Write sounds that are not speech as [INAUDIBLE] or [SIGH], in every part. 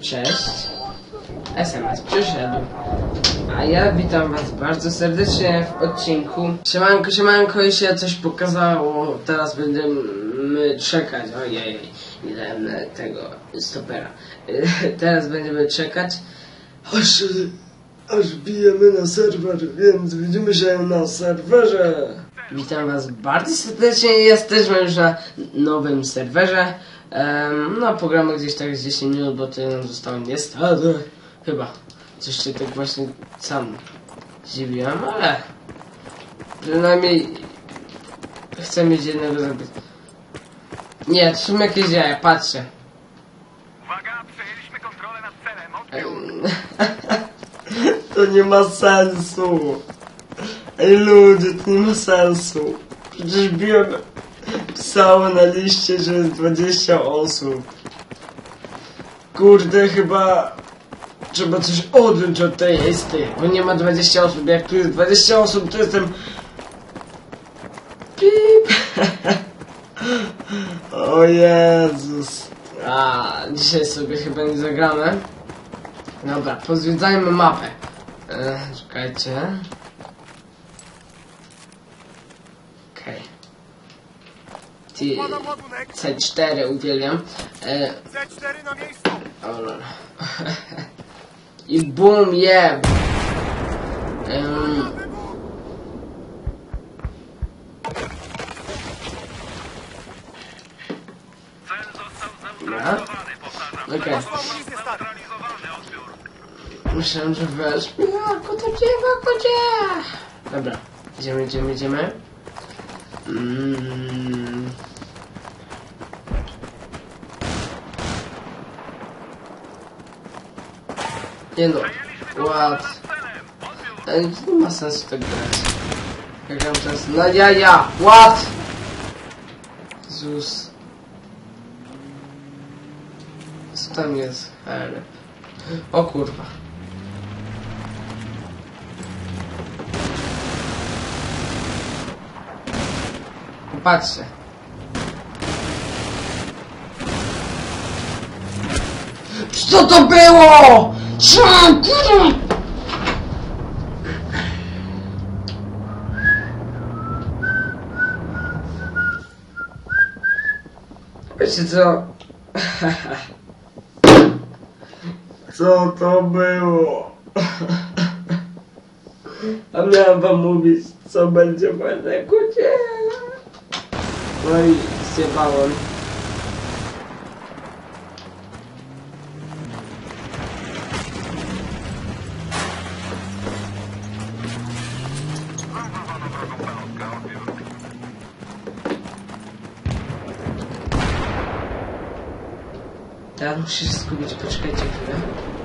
Cześć. SMS przyszedł. A ja witam was bardzo serdecznie w odcinku. Siemanko, siemanko i się coś pokazało. Teraz będziemy czekać. Ojej, ile tego stopera. [LAUGHS] Teraz będziemy czekać. Aż, aż bijemy na serwer, więc widzimy się na serwerze. Witam was bardzo serdecznie. Jesteśmy już na nowym serwerze. Um, no, pogramy gdzieś tak z 10 minut, bo tyle nam zostało niestety. Chyba. Coś się tak właśnie sam zdziwiłem, ale przynajmniej chcę mieć jednego zabytku. Nie, są jakieś jaja, patrzcie. Uwaga, przejęliśmy kontrolę nad celem. [LAUGHS] To nie ma sensu. Ludzie, to nie ma sensu. Przecież biłem, pisało na liście, że jest 20 osób. Kurde, chyba trzeba coś odjąć od tej listy. Bo nie ma 20 osób, jak tu jest 20 osób, to jestem... Pip! [LAUGHS] O Jezus. A, dzisiaj sobie chyba nie zagramy. Dobra, pozwiedzajmy mapę. E, czekajcie. Okej. Ty, Składam ładunek. C4 uwielbiam. E, C4 na miejscu. o lol. I boom, yeah! Został Dobra. Okej. Odbiór. Myślałem, że wiesz. Dziewa, kodzie! Dobra, idziemy, idziemy, idziemy. Mm. Nie no, ład. Ale nie ma sensu tak grać. Jak gram teraz na jaja, ład! Jezus. Co tam jest? Help. O kurwa. Patrzcie. Co to było? Co? Wiecie co? [LAUGHS] Co to było? [LAUGHS] A miałem wam mówić, co będzie Enekucie. No i zjebałem. Zaznaczono drogą pelotkę. Odbiór. Teraz muszę się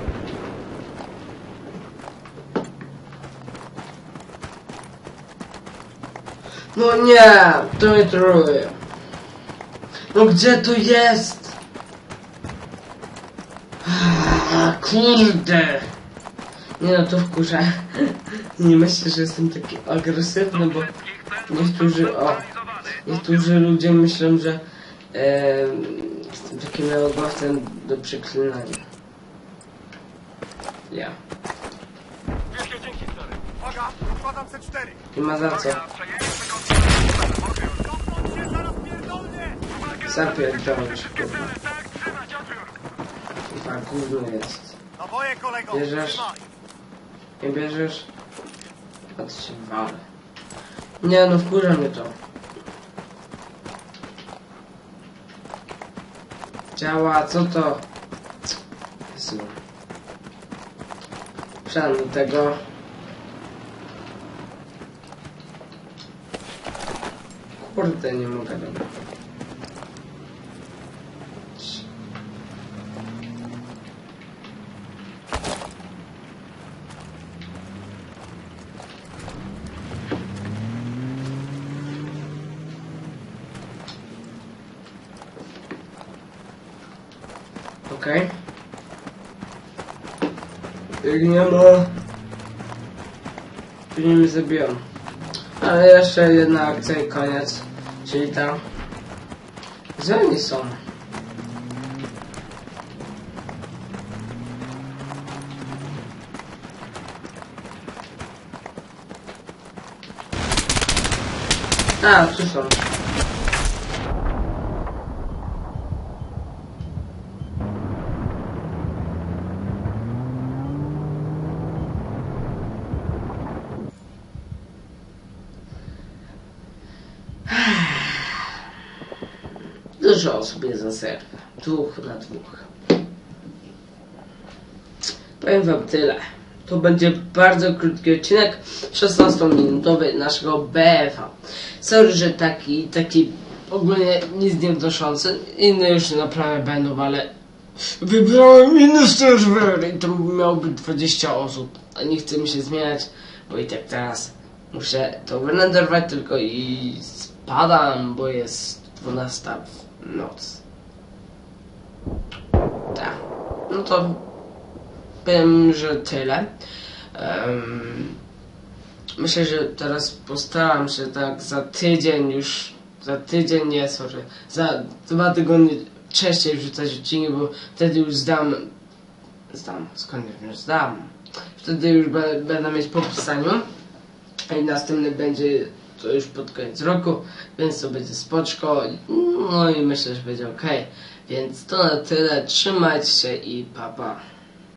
No nie, to mnie troluje. No gdzie to jest? Ah, Kurde. Nie no, to wkurza. Nie myślę, że jestem taki agresywny, bo niektórzy, o, niektórzy ludzie myślą, że e, jestem takim miłogłosem do przeklinania. Ja. Wielkie dzięki, stary. Uwaga, składam C4. Nie ma za co. Wszystkie kurwa. cele, tak, gówno jest. Naboje, kolego. Bierzesz? Nie bierzesz? A się wale. Nie no, wkurza mnie to. Działa, co to? Jezu. Przed do tego. Kurde, nie mogę dobra. Okej. Okay. Nie ma... Nie mi zabiją. Ale jeszcze jedna akcja i koniec. Czyli ta... Gdzie są? A, tu są. Osób jest za serwer. Dwóch na dwóch. Powiem wam tyle. To będzie bardzo krótki odcinek, 16-minutowy naszego BFA. Sorry, że taki, taki ogólnie nic nie wnoszący. Inne już naprawdę będą, ale wybrałem inny serwer i to miało być 20 osób. A nie chcę mi się zmieniać, bo i tak teraz muszę to wyrenderować tylko i spadam, bo jest 12 w noc. Tak. No to powiem, że tyle. Em, myślę, że teraz postaram się tak za tydzień już, za tydzień nie, sorry, za dwa tygodnie częściej wrzucać odcinki, bo wtedy już zdam, zdam, skąd wiem, zdam. Wtedy już będę mieć po pisaniu i następny będzie to już pod koniec roku, więc to będzie spoczko, no i myślę, że będzie ok. Więc to na tyle, trzymajcie się i pa pa.